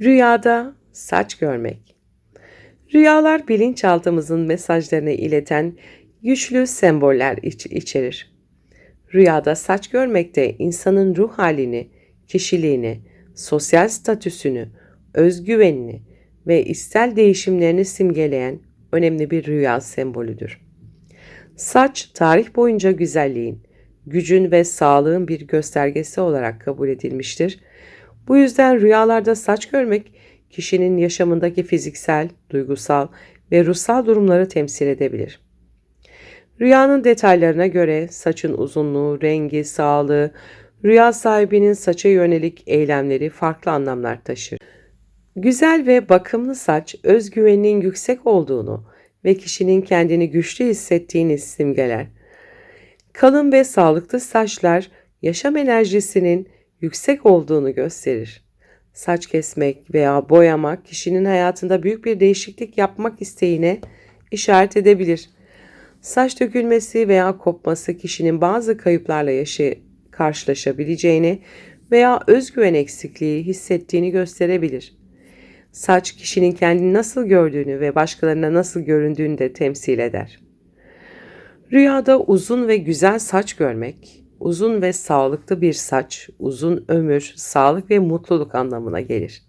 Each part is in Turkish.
Rüyada saç görmek. Rüyalar bilinçaltımızın mesajlarını ileten güçlü semboller iç- içerir. Rüyada saç görmek de insanın ruh halini, kişiliğini, sosyal statüsünü, özgüvenini ve içsel değişimlerini simgeleyen önemli bir rüya sembolüdür. Saç tarih boyunca güzelliğin, gücün ve sağlığın bir göstergesi olarak kabul edilmiştir. Bu yüzden rüyalarda saç görmek kişinin yaşamındaki fiziksel, duygusal ve ruhsal durumları temsil edebilir. Rüyanın detaylarına göre saçın uzunluğu, rengi, sağlığı, rüya sahibinin saça yönelik eylemleri farklı anlamlar taşır. Güzel ve bakımlı saç özgüveninin yüksek olduğunu ve kişinin kendini güçlü hissettiğini simgeler. Kalın ve sağlıklı saçlar yaşam enerjisinin yüksek olduğunu gösterir. Saç kesmek veya boyamak kişinin hayatında büyük bir değişiklik yapmak isteğine işaret edebilir. Saç dökülmesi veya kopması kişinin bazı kayıplarla yaşı karşılaşabileceğini veya özgüven eksikliği hissettiğini gösterebilir. Saç kişinin kendini nasıl gördüğünü ve başkalarına nasıl göründüğünü de temsil eder. Rüyada uzun ve güzel saç görmek, uzun ve sağlıklı bir saç, uzun ömür, sağlık ve mutluluk anlamına gelir.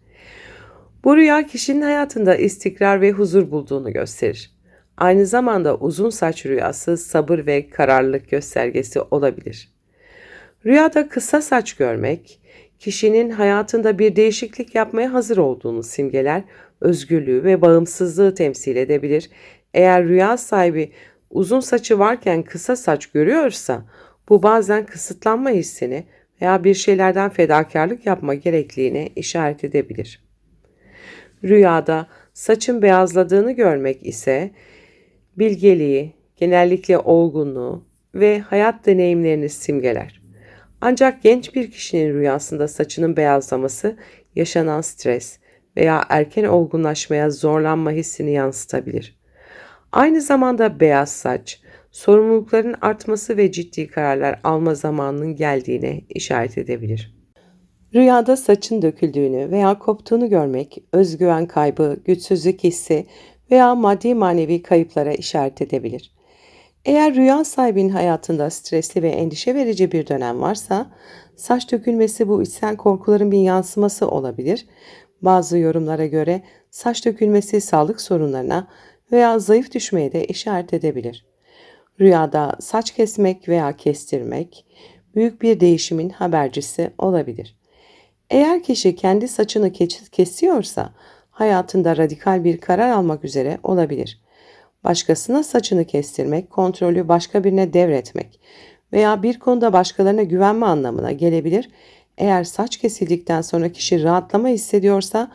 Bu rüya kişinin hayatında istikrar ve huzur bulduğunu gösterir. Aynı zamanda uzun saç rüyası sabır ve kararlılık göstergesi olabilir. Rüyada kısa saç görmek, kişinin hayatında bir değişiklik yapmaya hazır olduğunu simgeler, özgürlüğü ve bağımsızlığı temsil edebilir. Eğer rüya sahibi uzun saçı varken kısa saç görüyorsa, bu bazen kısıtlanma hissini veya bir şeylerden fedakarlık yapma gerekliliğine işaret edebilir. Rüyada saçın beyazladığını görmek ise bilgeliği, genellikle olgunluğu ve hayat deneyimlerini simgeler. Ancak genç bir kişinin rüyasında saçının beyazlaması yaşanan stres veya erken olgunlaşmaya zorlanma hissini yansıtabilir. Aynı zamanda beyaz saç, sorumlulukların artması ve ciddi kararlar alma zamanının geldiğine işaret edebilir. Rüyada saçın döküldüğünü veya koptuğunu görmek, özgüven kaybı, güçsüzlük hissi veya maddi manevi kayıplara işaret edebilir. Eğer rüya sahibinin hayatında stresli ve endişe verici bir dönem varsa, saç dökülmesi bu içsel korkuların bir yansıması olabilir. Bazı yorumlara göre saç dökülmesi sağlık sorunlarına veya zayıf düşmeye de işaret edebilir. Rüyada saç kesmek veya kestirmek büyük bir değişimin habercisi olabilir. Eğer kişi kendi saçını kesiyorsa hayatında radikal bir karar almak üzere olabilir. Başkasına saçını kestirmek, kontrolü başka birine devretmek veya bir konuda başkalarına güvenme anlamına gelebilir. Eğer saç kesildikten sonra kişi rahatlama hissediyorsa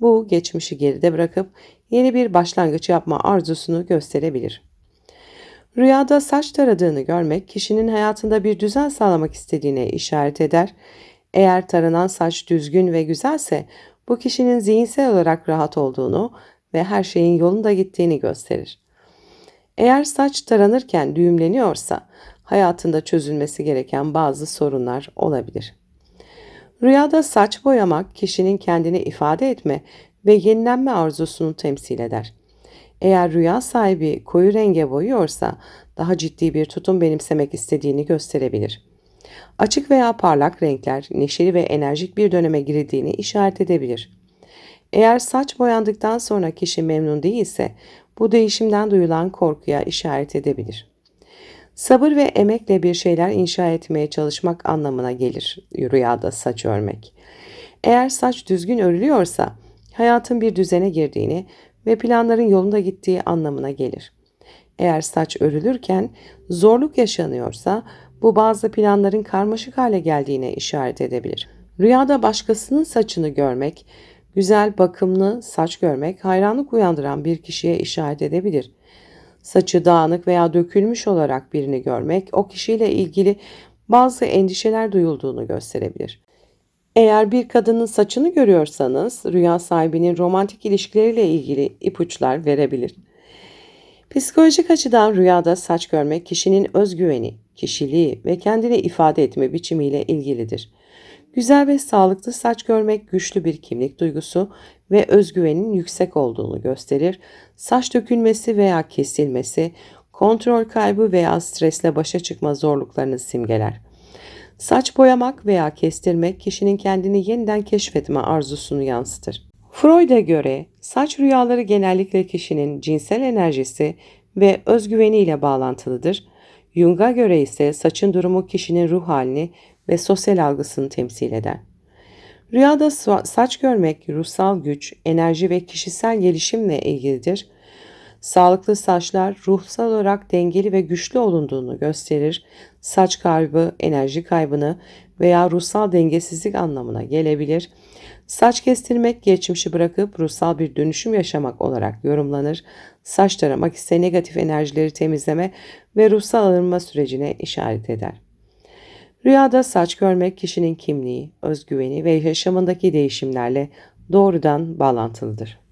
bu geçmişi geride bırakıp yeni bir başlangıç yapma arzusunu gösterebilir. Rüyada saç taradığını görmek kişinin hayatında bir düzen sağlamak istediğine işaret eder. Eğer taranan saç düzgün ve güzelse bu kişinin zihinsel olarak rahat olduğunu ve her şeyin yolunda gittiğini gösterir. Eğer saç taranırken düğümleniyorsa hayatında çözülmesi gereken bazı sorunlar olabilir. Rüyada saç boyamak kişinin kendini ifade etme ve yenilenme arzusunu temsil eder. Eğer rüya sahibi koyu renge boyuyorsa daha ciddi bir tutum benimsemek istediğini gösterebilir. Açık veya parlak renkler neşeli ve enerjik bir döneme girildiğini işaret edebilir. Eğer saç boyandıktan sonra kişi memnun değilse bu değişimden duyulan korkuya işaret edebilir. Sabır ve emekle bir şeyler inşa etmeye çalışmak anlamına gelir rüyada saç örmek. Eğer saç düzgün örülüyorsa hayatın bir düzene girdiğini ve planların yolunda gittiği anlamına gelir. Eğer saç örülürken zorluk yaşanıyorsa bu bazı planların karmaşık hale geldiğine işaret edebilir. Rüyada başkasının saçını görmek, güzel bakımlı saç görmek hayranlık uyandıran bir kişiye işaret edebilir. Saçı dağınık veya dökülmüş olarak birini görmek o kişiyle ilgili bazı endişeler duyulduğunu gösterebilir. Eğer bir kadının saçını görüyorsanız rüya sahibinin romantik ilişkileriyle ilgili ipuçlar verebilir. Psikolojik açıdan rüyada saç görmek kişinin özgüveni, kişiliği ve kendini ifade etme biçimiyle ilgilidir. Güzel ve sağlıklı saç görmek güçlü bir kimlik duygusu ve özgüvenin yüksek olduğunu gösterir. Saç dökülmesi veya kesilmesi, kontrol kaybı veya stresle başa çıkma zorluklarını simgeler. Saç boyamak veya kestirmek kişinin kendini yeniden keşfetme arzusunu yansıtır. Freud'a göre saç rüyaları genellikle kişinin cinsel enerjisi ve özgüveniyle bağlantılıdır. Jung'a göre ise saçın durumu kişinin ruh halini ve sosyal algısını temsil eder. Rüyada saç görmek ruhsal güç, enerji ve kişisel gelişimle ilgilidir. Sağlıklı saçlar ruhsal olarak dengeli ve güçlü olunduğunu gösterir. Saç kaybı, enerji kaybını veya ruhsal dengesizlik anlamına gelebilir. Saç kestirmek geçmişi bırakıp ruhsal bir dönüşüm yaşamak olarak yorumlanır. Saç taramak ise negatif enerjileri temizleme ve ruhsal arınma sürecine işaret eder. Rüyada saç görmek kişinin kimliği, özgüveni ve yaşamındaki değişimlerle doğrudan bağlantılıdır.